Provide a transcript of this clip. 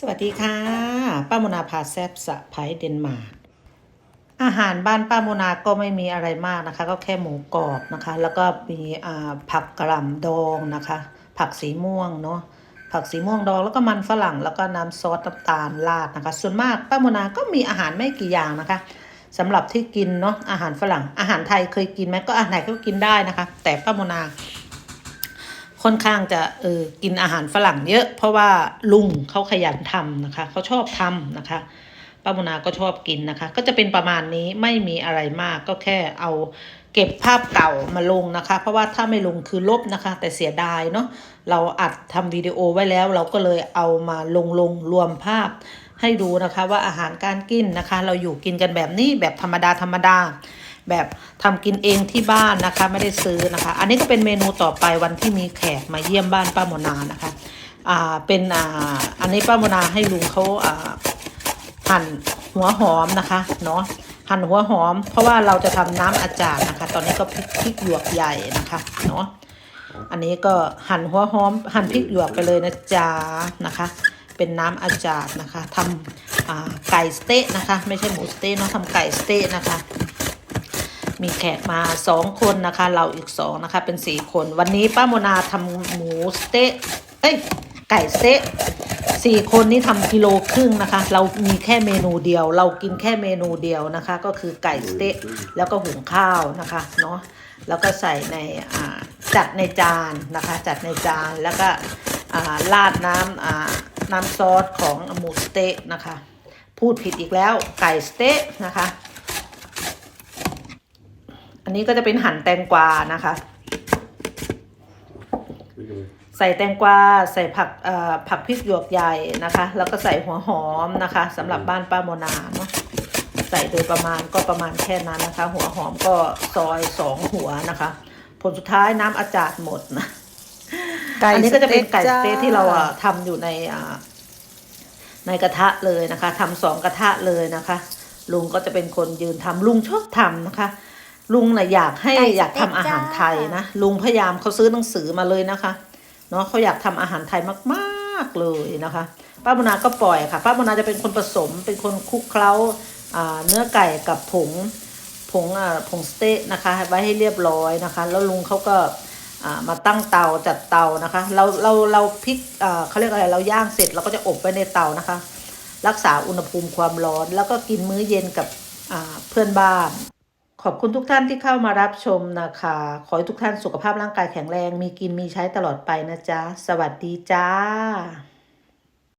สวัสดีค่ะ ป้าโมนาพาแซบสะไพเดนมาร์กอาหารบ้านป้าโมนาก็ไม่มีอะไรมากนะคะ ก็แค่หมูกรอบนะคะ แล้วก็มีอ่าผักกระหล่ำดองนะคะ ผักสีม่วงเนาะผักสีม่วงดองแล้วก็มันฝรั่งแล้วก็น้ำซอสน้ำตาลราดนะคะ ส่วนมากป้าโมนาก็มีอาหารไม่กี่อย่างนะคะสำหรับที่กินเนาะอาหารฝรั่งอาหารไทยเคยกินไหมก็อาหารไทยก็กินได้นะคะ แต่ป้าโมนา ค่อนข้างจะเออกินอาหารฝรั่งเยอะ เพราะว่าลุงเขาขยันทำนะคะเขาชอบทำนะคะป้ามุนาก็ชอบกินนะคะ ก็จะเป็นประมาณนี้ไม่มีอะไรมากก็แค่เอาเก็บภาพเก่ามาลงนะคะ เพราะว่าถ้าไม่ลงคือลบนะคะ แต่เสียดายเนาะเราอัดทำวิดีโอไว้แล้ว เราก็เลยเอามาลงลงรวมภาพให้ดูนะคะว่าอาหารการกินนะคะ เราอยู่กินกันแบบนี้แบบธรรมดาธรรมดา แบบทำกินเองที่บ้านนะคะ ไม่ได้ซื้อนะคะ อันนี้ก็เป็นเมนูต่อไปวันที่มีแขกมาเยี่ยมบ้านป้าโมนานะคะอ่าเป็นอ่าอันนี้ป้าโมนาให้ลุงเขาอ่าหั่นหัวหอมนะคะเนาะหั่นหัวหอม เพราะว่าเราจะทำน้ำอาจารย์นะคะ ตอนนี้ก็พริกพริกหยวกใหญ่นะคะเนาะอันนี้ก็หั่นหัวหอม หั่นพริกหยวกไปเลยนะจ๊ะนะคะ เป็นน้ำอาจารย์นะคะทำไก่สเต๊ะนะคะ ไม่ใช่หมูสเต๊ะเนาะทำไก่สเต๊ะนะคะ มีแขกมาสองคนนะคะ เราอีกสองนะคะ เป็นสี่คน วันนี้ป้าโมนาทำหมูสเต๊ะเอ้ยไก่สเต๊ะสี่คนนี้ทำกิโลครึ่งนะคะ เรามีแค่เมนูเดียว เรากินแค่เมนูเดียวนะคะ ก็คือไก่สเต๊ะแล้วก็หุงข้าวนะคะเนาะแล้วก็ใส่ในอ่าจัดในจานนะคะ จัดในจานแล้วก็อ่าราดน้ำอ่าน้ำซอสของหมูสเต๊ะนะคะ พูดผิดอีกแล้วไก่สเต๊ะนะคะ อันนี้ก็จะเป็นหั่นแตงกวานะคะ ใส่แตงกวาใส่ผักเอ่อผักพริกหยวกใหญ่นะคะ แล้วก็ใส่หัวหอมนะคะสำหรับบ้านป้าโมนาเนาะใส่โดยประมาณก็ประมาณแค่นั้นนะคะ หัวหอมก็ซอยสองหัวนะคะ ผลสุดท้ายน้ำอาจารย์หมดนะไก่อันนี้ก็จะเป็นไก่สสเต๊เต๊ะกจ้าที่เราอะทำอยู่ในอ่าในกระทะเลยนะคะทำสองกระทะเลยนะคะ ลุงก็จะเป็นคนยืนทำลุงชอบทำนะคะ ลุงน่ะอยากให้ไก่สเต๊กอยากทำอาหารไทยนะลุงพยายามเขาซื้อหนังสือมาเลยนะคะเนาะเขาอยากทำอาหารไทยมากๆเลยนะคะ ป้าบุนาก็ปล่อยค่ะ ป้าบุนาจะเป็นคนผสมเป็นคนคลุกเคล้าอ่าเนื้อไก่กับผงผงอ่าผงสเต๊ะนะคะ ไว้ให้เรียบร้อยนะคะ แล้วลุงเขาก็อ่ามาตั้งเตาจัดเตานะคะ เราเราเราพริกอ่าเขาเรียกอะไรเราย่างเสร็จเราก็จะอบไว้ในเตานะคะ รักษาอุณหภูมิความร้อน แล้วก็กินมื้อเย็นกับอ่าเพื่อนบ้าน ขอบคุณทุกท่านที่เข้ามารับชมนะคะ ขอให้ทุกท่านสุขภาพร่างกายแข็งแรง มีกินมีใช้ตลอดไปนะจ๊ะ สวัสดีจ้า